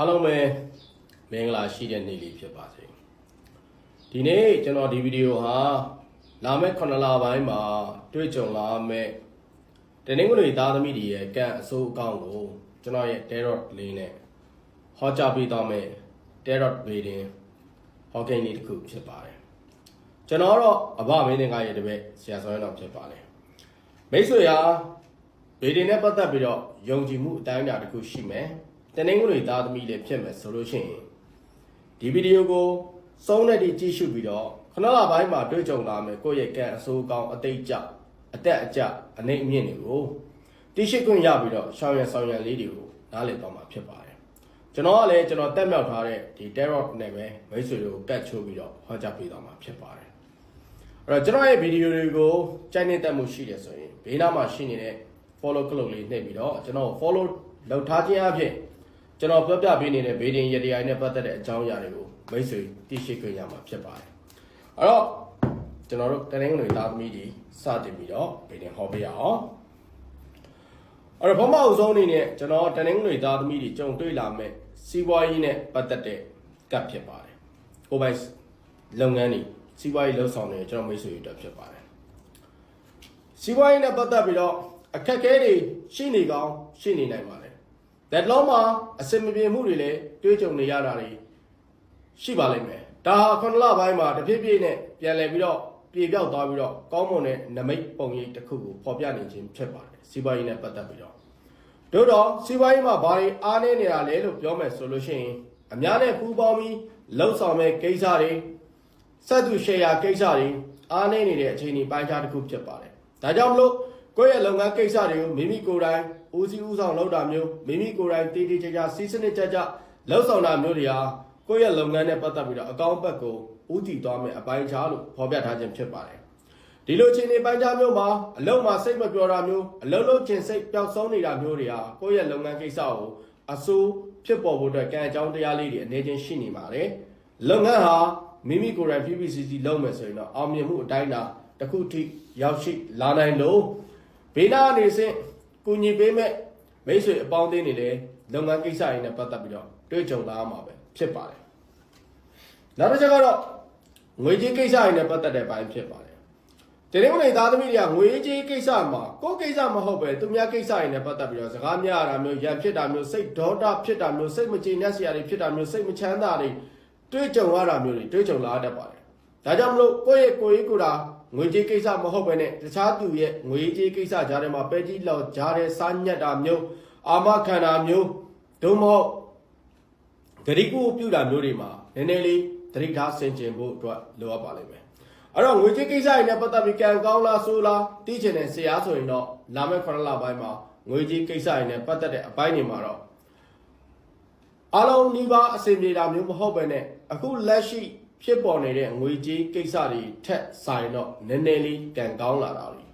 အားလုံးပဲမင်္ဂလာရှိတဲ့နေ့လေးဖြစ်ပါစေဒီနေ့ကျွန်တော်ဒီဗီဒီယိုဟာလာမယ့်9လပိုင်းမှာတွေ့ကြုံလာမယ့်တနင်္ဂနွေသားသမီးတွေရဲ့ကံအစိုးအကောင့်ကိုကျွန်တော်ရဲ့ Tarot လေးနဲ့ဟောကြားပေးသွားမယ့် Tarot reading ဟောကိန်းလေးတစ်ခုဖြစ်ပါတယ်ကျွန်တော်တော့အဘမင်းတင်ကရဲ့တပည့်ဆရာဆောင်းရအောင်ဖြစ်ပါတယ်မိတ်ဆွေဟာဗေဒင်နဲ့ပတ်သက်ပြီးတော့ယုံကြည်မှုအတိုင်းအတာတစ်ခုရှိမယ်။ တနင်္ဂနွေသားသမီးလည်းဖြစ်မယ်ဆိုလို့ရှိရင်ဒီဗီဒီယိုကိုစုံနဲ့ဒီကြည့်ရှုပြီးတော့ခဏလပိုင်းမှာတွေ့ကြုံလာမယ်ကိုယ့်ရဲ့ကံအဆိုးကောင်းအတိတ်ကြအတက်အကျအနေအမြင့်တွေကိုတိရှိခွင့်ရပြီးတော့ရှောင်းရဆောင်ရလေးတွေကိုနားလည်သွားမှာဖြစ်ပါတယ်။ကျွန်တော်ကလည်းကျွန်တော်တက်မြောက်ထားတဲ့ဒီ Tarot နဲ့ပဲမိတ်ဆွေတွေကိုကတ်ချိုးပြီးတော့ဟောကြားပေးသွားမှာဖြစ်ပါတယ်။အဲ့တော့ကျွန်တော်ရဲ့ဗီဒီယိုတွေကိုကြိုက်နေတဲ့မှုရှိတယ်ဆိုရင်ဘေးနားမှာရှိနေတဲ့ follow ကလုတ်လေးနှိပ်ပြီးတော့ကျွန်တော် follow လုပ်ထားခြင်းအပြင် ကျွန်တော်ပြောပြပေးနေတဲ့ဗီဒီယိုရတရားနဲ့ပတ်သက်တဲ့အကြောင်းအရာတွေကိုမိတ်ဆွေသိရှိခွင့်ရမှာဖြစ်ပါတယ်အဲ့တော့ကျွန်တော်တို့တနင်္ဂနွေသားသမီးတွေစတင်ပြီးတော့ဗီဒီယိုဟောပေးရအောင်အဲ့တော့ဘုမအုပ်ဆုံးအနေနဲ့ကျွန်တော်တနင်္ဂနွေသားသမီးတွေကြုံတွေ့လာမဲ့စီးပွားရေးနဲ့ပတ်သက်တဲ့ကပ်ဖြစ်ပါတယ်ကိုပိုင်လုပ်ငန်းတွေစီးပွားရေးလှုပ်ဆောင်နေကျွန်တော်မိတ်ဆွေတွေအတွက်ဖြစ်ပါတယ်စီးပွားရေးနဲ့ပတ်သက်ပြီးတော့အခက်အခဲတွေရှိနေကောင်းရှိနေနိုင်ပါတယ်။ ဒါလုံးမှာအစင်မပြေမှုတွေလည်းတွေးကြုံနေရတာတွေရှိပါလိမ့်မယ်။ဒါဟာခုနလပိုင်းမှာတဖြည်းဖြည်းနဲ့ပြန်လည်ပြီးတော့ပြေပြောက်သွားပြီးတော့ကောင်းမွန်တဲ့နမိတ်ပုံရိပ်တစ်ခုကိုဖော်ပြနေခြင်းဖြစ်ပါတယ်။စီးပွားရေးနဲ့ပတ်သက်ပြီးတော့တို့တော့စီးပွားရေးမှာဘာတွေအားနည်းနေတာလဲလို့ပြောမယ်ဆိုလို့ရှိရင်အများနဲ့ပူးပေါင်းပြီးလှုပ်ဆောင်မဲ့ကိစ္စတွေစက်သူရှယ်ယာကိစ္စတွေအားနည်းနေတဲ့အခြေအနေပိုင်းခြားတစ်ခုဖြစ်ပါတယ်။ဒါကြောင့်မလို့ ကိုယ့်ရဲ့လုပ်ငန်းကိစ္စတွေကိုမိမိကိုယ်တိုင်ဦးစီးဦးဆောင်လုပ်တာမျိုးမိမိကိုယ်တိုင်တည်တည်ကြကြစီးစနစ်ကြကြလှုပ်ဆောင်တာမျိုးတွေဟာကိုယ့်ရဲ့လုပ်ငန်းနဲ့ပတ်သက်ပြီးတော့အကောင့်ဘက်ကိုဦးတည်သွားမယ်အပိုင်းခြားလို့ဖော်ပြထားခြင်းဖြစ်ပါတယ်။ဒီလိုအခြေအနေပိုင်းခြားမျိုးမှာအလုံးမှာစိတ်မပြောတာမျိုးအလုံးလုံးချင်းစိတ်ပျောက်ဆုံးနေတာမျိုးတွေဟာကိုယ့်ရဲ့လုပ်ငန်းကိစ္စကိုအဆိုးဖြစ်ပေါ်ဖို့အတွက်ကံအကြောင်းတရားလေးတွေအနေချင်းရှိနေပါတယ်။လုပ်ငန်းဟာမိမိကိုယ်တိုင် PPCC လုပ်မယ်ဆိုရင်တော့အောင်မြင်မှုအတိုင်းအတာတစ်ခုထိရောက်ရှိလာနိုင်လို့ ဘေးနားအနေစင်ကုညီပေးမဲ့မိတ်ဆွေအပေါင်းအသင်းတွေလည်းလုပ်ငန်းကိစ္စတွေနဲ့ပတ်သက်ပြီးတော့တွေ့ကြုံလာမှာပဲဖြစ်ပါတယ်။နောက်တစ်ချက်ကတော့ငွေကြေးကိစ္စတွေနဲ့ပတ်သက်တဲ့ဘိုင်းဖြစ်ပါတယ်။ဒီနေ့မနေ့သားသမီးတွေကငွေကြေးကိစ္စမှာကိုယ်ကိစ္စမဟုတ်ပဲသူများကိစ္စတွေနဲ့ပတ်သက်ပြီးတော့စကားများရတာမျိုးရံဖြစ်တာမျိုးစိတ်ဒေါသဖြစ်တာမျိုးစိတ်မကျေနပ်စရာတွေဖြစ်တာမျိုးစိတ်မချမ်းသာတွေတွေ့ကြုံရတာမျိုးတွေတွေ့ကြုံလာတတ်ပါတယ်။ ဒါကြောင့်မလို့ကိုယ့်ရဲ့ကိုယ်ရေးကိုယ်တာငွေကြေးကိစ္စမဟုတ်ပဲနဲ့တခြားသူရဲ့ငွေကြေးကိစ္စကြားထဲမှာပဲကြီးလောက်ကြားတဲ့စားညက်တာမျိုးအာမခံတာမျိုးဒုမဟုတ်ဂရိကုပြုတာမျိုးတွေမှာနည်းနည်းလေးသတိထားဆင်ခြင်ဖို့အတွက်လိုအပ်ပါလိမ့်မယ်အဲ့တော့ငွေကြေးကိစ္စတွေနဲ့ပတ်သက်ပြီးကံကောင်းလားဆိုးလားသိချင်တဲ့ဆရာဆိုရင်တော့လာမယ့်9လပိုင်းမှာငွေကြေးကိစ္စတွေနဲ့ပတ်သက်တဲ့အပိုင်းတွေမှာတော့အလုံးနီးပါးအစီအပြေတာမျိုးမဟုတ်ပဲနဲ့အခုလက်ရှိ ဖြစ်ပေါ်နေတဲ့ငွေကြေးကိစ္စတွေထက်ဆိုင်တော့နည်းနည်းလေးကံကောင်းလာတာတွေ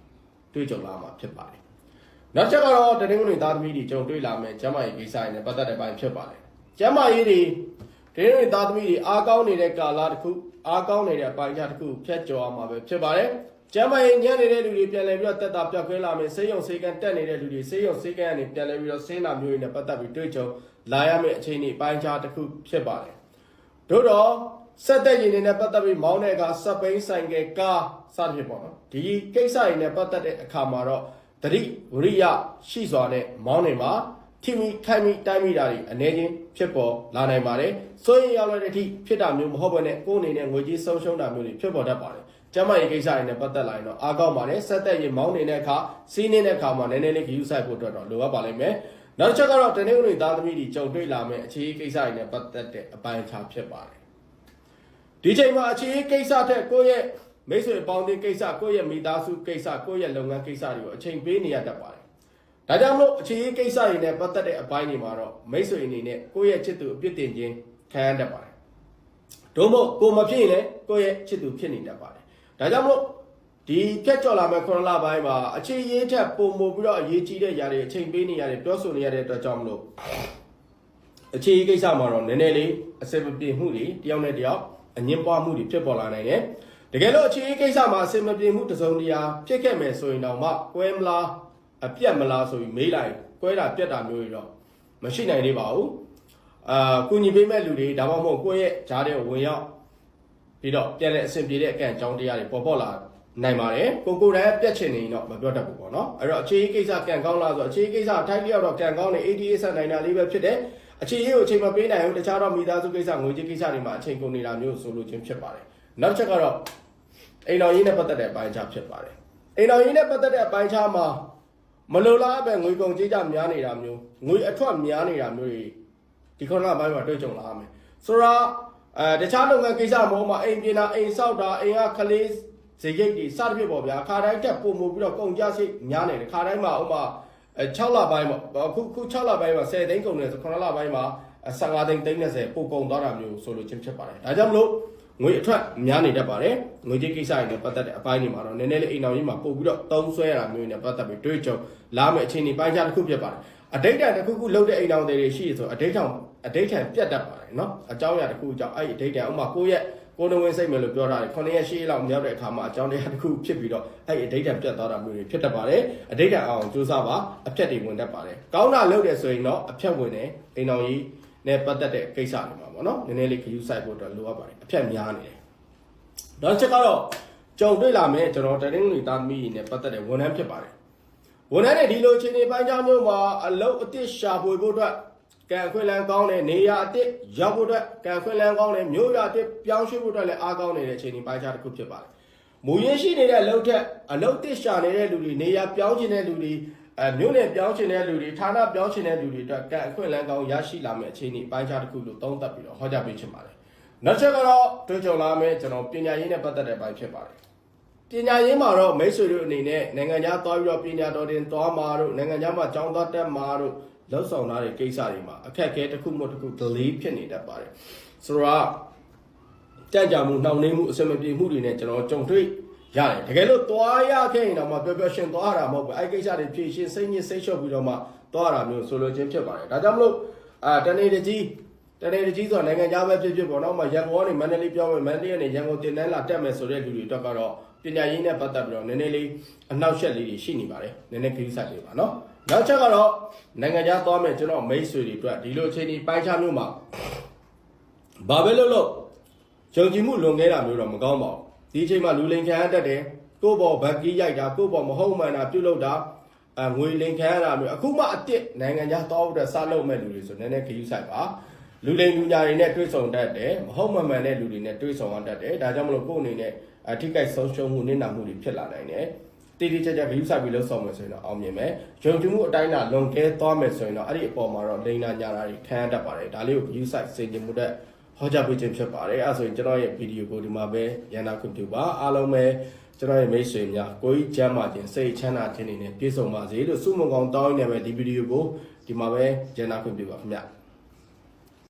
တွေ့ကြုံလာမှာဖြစ်ပါတယ်။နောက်ချက်ကတော့တနင်္ဂနွေသားသမီးတွေကြုံတွေ့လာမယ့်ကျမ်းမာရေးကိစ္စတွေနဲ့ပတ်သက်တဲ့ပိုင်းဖြစ်ပါတယ်။ကျမ်းမာရေးတွေတနင်္ဂနွေသားသမီးတွေအားကောင်းနေတဲ့ကာလတစ်ခုအားကောင်းနေတဲ့အပိုင်းခြားတစ်ခုဖြတ်ကျော်အောင်မှာပဲဖြစ်ပါတယ်။ကျမ်းမာရေးညံ့နေတဲ့လူတွေပြန်လည်ပြီးတော့တက်တာပြောက်ခွဲလာမယ်ဆေးရုံဆေးကန်းတက်နေတဲ့လူတွေဆေးရုံဆေးကန်းကနေပြန်လည်ပြီးတော့ဆင်းလာမျိုးတွေနဲ့ပတ်သက်ပြီးတွေ့ကြုံလာရမယ့်အခြေအနေပိုင်းခြားတစ်ခုဖြစ်ပါတယ်။တို့တော့ ဆက်တဲ့ရင်တွေနဲ့ပတ်သက်ပြီးမောင်းတဲ့အခါစက်ပိန်းဆိုင်ကကားစသဖြင့်ပေါ့နော်ဒီကိစ္စတွေနဲ့ပတ်သက်တဲ့အခါမှာတော့တတိဝရိယရှိစွာနဲ့မောင်းနေမှာထိမိခိုက်မိတိုင်းမိတာတွေအနေချင်းဖြစ်ပေါ်လာနိုင်ပါတယ်ဆိုရင်ရောက်တဲ့အထိဖြစ်တာမျိုးမဟုတ်ဘဲနဲ့ကိုယ်အနေနဲ့ငွေကြီးဆုံးရှုံးတာမျိုးတွေဖြစ်ပေါ်တတ်ပါတယ်ကျမကြီးကိစ္စတွေနဲ့ပတ်သက်လာရင်တော့အားကောင်းပါတယ်ဆက်သက်ရင်မောင်းနေတဲ့အခါစီးနေတဲ့အခါမှာနည်းနည်းလေးဂရုစိုက်ဖို့အတွက်တော့လိုအပ်ပါလိမ့်မယ်နောက်တစ်ချက်ကတော့တနင်္ဂနွေသားသမီးတွေကြုံတွေ့လာမယ့်အခြေအနေကိစ္စတွေနဲ့ပတ်သက်တဲ့အပိုင်းအခြားဖြစ်ပါတယ် ဒီချိန်မှာအခြေအနေကိစ္စထက်ကိုယ့်ရဲ့မိတ်ဆွေပေါင်းတင်ကိစ္စကိုယ့်ရဲ့မိသားစုကိစ္စကိုယ့်ရဲ့လုပ်ငန်းကိစ္စတွေကိုအချိန်ပေးနေရတတ်ပါတယ်ဒါကြောင့်မလို့အခြေအနေကိစ္စတွေနဲ့ပတ်သက်တဲ့အပိုင်းတွေမှာတော့မိတ်ဆွေအနေနဲ့ကိုယ့်ရဲ့ချစ်သူအပြစ်တင်ခြင်းခံရတတ်ပါတယ်ဒုမို့ကိုမဖြစ်ရင်လည်းကိုယ့်ရဲ့ချစ်သူဖြစ်နေတတ်ပါတယ်ဒါကြောင့်မလို့ဒီဖြတ်ကျော်လာမဲ့9လပိုင်းမှာအခြေရေးထက်ပုံမပြီးတော့အရေးကြီးတဲ့ຢာတွေအချိန်ပေးနေရတယ်ပြောဆိုနေရတဲ့အတွက်ကြောင့်မလို့အခြေရေးကိစ္စမှာတော့နည်းနည်းလေးအစင်မပြေမှုတွေတယောက်နဲ့တယောက် အငင်းပွားမှုတွေဖြစ်ပေါ်လာနိုင်တယ်တကယ်လို့အခြေရေးကိစ္စမှာအစင်မပြေမှုတစ်စုံတရာဖြစ်ခဲ့မယ်ဆိုရင်တော့မှကွဲမလားအပြတ်မလားဆိုပြီးမေးလိုက်ကွဲတာပြတ်တာမျိုးတွေတော့မရှိနိုင်သေးပါဘူးအာကုညီပေးမဲ့လူတွေဒါမှမဟုတ်ကိုယ့်ရဲ့ဂျားတဲ့ဝင်ရောက်ပြီးတော့ပြန်လဲအဆင်ပြေတဲ့အကန့်အကြောင်းတရားတွေပေါ်ပေါ်လာ နိုင်ပါတယ်ကိုကိုယ်တိုင်ပြက်ချင်နေရင်တော့မပြောတတ်ဘူးပေါ့နော်အဲ့တော့အခြေအကိစ္စကံကောင်းလားဆိုတော့အခြေအကိစ္စထိုက်လျောက်တော့ကံကောင်းနေ ATA ဆက်နိုင်တာလေးပဲဖြစ်တယ်အခြေအကိုအချိန်မပေးနိုင်ဘူးတခြားတော့မိသားစုကိစ္စငွေကြေးကိစ္စတွေမှာအချိန်ကုန်နေတာမျိုးဆိုလို့ချင်းဖြစ်ပါတယ်နောက်ချက်ကတော့အိမ်တော်ရေးနဲ့ပတ်သက်တဲ့အပိုင်းခြားဖြစ်ပါတယ်အိမ်တော်ရေးနဲ့ပတ်သက်တဲ့အပိုင်းခြားမှာမလိုလားပဲငွေကုန်ကြေးကြများနေတာမျိုးငွေအထွက်များနေတာမျိုးတွေဒီခုနကဘိုင်းမှာတွေ့ကြုံလာရမယ်ဆိုတော့အဲတခြားလုပ်ငန်းကိစ္စမဟုတ်မှာအိမ်ပြင်တာအိမ်ဆောက်တာအိမ်ကကလေး ဈေးရိတ်တွေစသဖြင့်ပေါ့ဗျာခါတိုင်းတက်ပုံမှုပြီးတော့ကုန်ကြစိတ်များနေတယ်ခါတိုင်းမှာဥမာ6လပိုင်းပေါ့ခုခု6လပိုင်းမှာ10သိန်းကုန်တယ်ဆို9လပိုင်းမှာ15သိန်းသိန်း30ပိုကုန်သွားတာမျိုးဆိုလိုချင်းဖြစ်ပါတယ်ဒါကြောင့်မလို့ငွေအထွက်များနေတတ်ပါတယ်ငွေကြေးကိစ္စတွေနဲ့ပတ်သက်တဲ့အပိုင်းတွေမှာတော့နည်းနည်းလေးအိမ်တော်ကြီးမှာပို့ပြီးတော့တုံးဆွဲရတာမျိုးနဲ့ပတ်သက်ပြီးတွေ့ကြုံလာမယ့်အခြေအနေပိုင်းခြားတစ်ခုဖြစ်ပါတယ်အတိတ်တန်တစ်ခုခုလုပ်တဲ့အိမ်တော်တွေရှိရဆိုအတိတ်ထောင်အတိတ်ထံပြတ်တတ်ပါတယ်နော်အကြောင်းအရာတစ်ခုကြောင့်အဲ့ဒီအတိတ်တန်ဥမာကိုယ့်ရဲ့ ကိုယ်တော်ဝင်စိတ်မယ်လို့ပြောတာလေ9ရက်10ရက်လောက်မြောက်တဲ့အခါမှာအကြောင်းတရားတစ်ခုဖြစ်ပြီးတော့အဲ့ဒီအတိတ်တန်ပြတ်သွားတာမျိုးတွေဖြစ်တတ်ပါတယ်အတိတ်တန်အောင်စူးစမ်းပါအဖြတ်တွေဝင်တတ်ပါတယ်ကောင်းတာလုပ်တယ်ဆိုရင်တော့အဖြတ်ဝင်တယ်အိမ်တော်ကြီးနဲ့ပတ်သက်တဲ့ကိစ္စတွေမှာပေါ့နော်နည်းနည်းလေးခရူးဆိုင်ဖို့တော့လိုအပ်ပါတယ်အဖြတ်များနေတယ်နောက်ချက်ကတော့ကြုံတွေ့လာမယ်ကျွန်တော်တရင်လူသားသမီးနဲ့ပတ်သက်တဲ့ဝန်ထမ်းဖြစ်ပါတယ်ဝန်ထမ်းတွေဒီလိုအခြေအနေပိုင်းခြားမျိုးမှာအလုပ်အသစ်ရှာဖွေဖို့အတွက် ကံခွင့်လန်းကောင်းတဲ့နေရာအသစ်ရောက်ဖို့အတွက်ကံခွင့်လန်းကောင်းတဲ့မျိုးရအသစ်ပြောင်းရွှေ့ဖို့အတွက်လည်းအားကောင်းနေတဲ့အခြေအနေပိုင်းခြားတစ်ခုဖြစ်ပါတယ်မူရင်းရှိနေတဲ့အလုပ်ထက်အလုပ်သစ်ရှာနေတဲ့လူတွေနေရာပြောင်းချင်တဲ့လူတွေအဲမျိုးနယ်ပြောင်းချင်တဲ့လူတွေဌာနပြောင်းချင်တဲ့လူတွေအတွက်ကံအခွင့်အလမ်းကောင်းရရှိလာမယ့်အခြေအနေပိုင်းခြားတစ်ခုလို့သုံးသပ်ပြီးတော့ဟောကြားပေးချင်ပါတယ်။နောက်ချက်ကတော့တွေ့ကြုံလာမယ့်ကျွန်တော်ပညာရေးနဲ့ပတ်သက်တဲ့ပိုင်းဖြစ်ပါတယ်။ပညာရေးမှာတော့မိတ်ဆွေတို့အနေနဲ့နိုင်ငံခြားသွားပြီးတော့ပညာတော်တင်သွားမှာတို့နိုင်ငံခြားမှာကျောင်းသားတက်မှာတို့ လှုပ်ဆောင်ထားတဲ့ကိစ္စတွေမှာအခက်အခဲတစ်ခုမှတစ်ခု delay ဖြစ်နေတတ်ပါတယ်။ဆိုတော့ကြံ့ကြာမှုနှောင့်နှေးမှုအစမပြေမှုတွေနဲ့ကျွန်တော်ကြုံတွေ့ရတယ်တကယ်လို့သွားရခဲ့ရင်တော့မှပျော်ပျော်ရှင်သွားရတာမဟုတ်ဘူးအဲ့ကိစ္စတွေဖြည့်ရှင်းစိတ်ညစ်စိတ်လျှော့ပြီးတော့မှသွားရတာမျိုးဆိုလိုချင်းဖြစ်ပါတယ်ဒါကြောင့်မလို့အာတနေ့တကြီး တနေ့တကြီးဆိုတော့နိုင်ငံခြားပဲဖြစ်ဖြစ်ပေါ့နော်မရန်ကုန်ကနေမန္တလေးပြောင်းမယ်မန္တလေးကနေရန်ကုန်တင်တန်းလာတက်မယ်ဆိုတဲ့လူတွေအတွက်ကတော့ပညာရေးနဲ့ပတ်သက်ပြီးတော့နည်းနည်းလေးအနောက်ရှက်လေးတွေရှိနေပါတယ်နည်းနည်းခရီးဆိုင်လေးပါနော်နောက်ချက်ကတော့နိုင်ငံခြားသွားမယ်ကျွန်တော်မိတ်ဆွေတွေအတွက်ဒီလိုအချိန်ဒီပိုင်းခြားမျိုးမှာဘာပဲလို့လို့ယုံကြည်မှုလွန်ခဲ့တာမျိုးတော့မကောင်းပါဘူးဒီအချိန်မှာလူလိန်ခံရတတ်တယ်ကိုယ့်ဘောဘက်ကီးရိုက်တာကိုယ့်ဘောမဟုတ်မှန်တာပြုတ်လို့တာအငွေလိန်ခံရတာမျိုးအခုမှအစ်စ်နိုင်ငံခြားတောက်တဲ့စားလုပ်မဲ့လူတွေဆိုနည်းနည်းခရူးဆိုင်ပါ လူလိန်လူညာတွေနဲ့တွေ့ဆုံတတ်တယ်မဟုတ်မှန်မှန်တဲ့လူတွေနဲ့တွေ့ဆုံရတတ်တယ်ဒါကြောင့်မလို့ကိုယ့်အနေနဲ့အထိကိဆုံးရှုံးမှုနစ်နာမှုတွေဖြစ်လာနိုင်တယ်တိတိကျကျခရူးဆိုင်ပြီးလှုပ်ဆောင်မယ်ဆိုရင်တော့အောင်မြင်မယ်ယုံကြည်မှုအတိုင်းအတာလွန်ကဲသွားမယ်ဆိုရင်တော့အဲ့ဒီအပေါ်မှာတော့လိန်နာညာတာတွေခံရတတ်ပါတယ်ဒါလေးကိုခရူးဆိုင်စင်ကြင်မှုတဲ့ဟောကြားပေးခြင်းဖြစ်ပါတယ်အဲဒါဆိုရင်ကျွန်တော်ရဲ့ဗီဒီယိုကိုဒီမှာပဲရန်နာခွင့်ပြုပါအားလုံးပဲကျွန်တော်ရဲ့မိတ်ဆွေများကိုကြီးကျမ်းမာခြင်းစိတ်ချမ်းသာခြင်းတွေနဲ့ပြည့်စုံပါစေလို့ဆုမွန်ကောင်းတောင်းနေမယ်ဒီဗီဒီယိုကိုဒီမှာပဲရန်နာခွင့်ပြုပါခင်ဗျ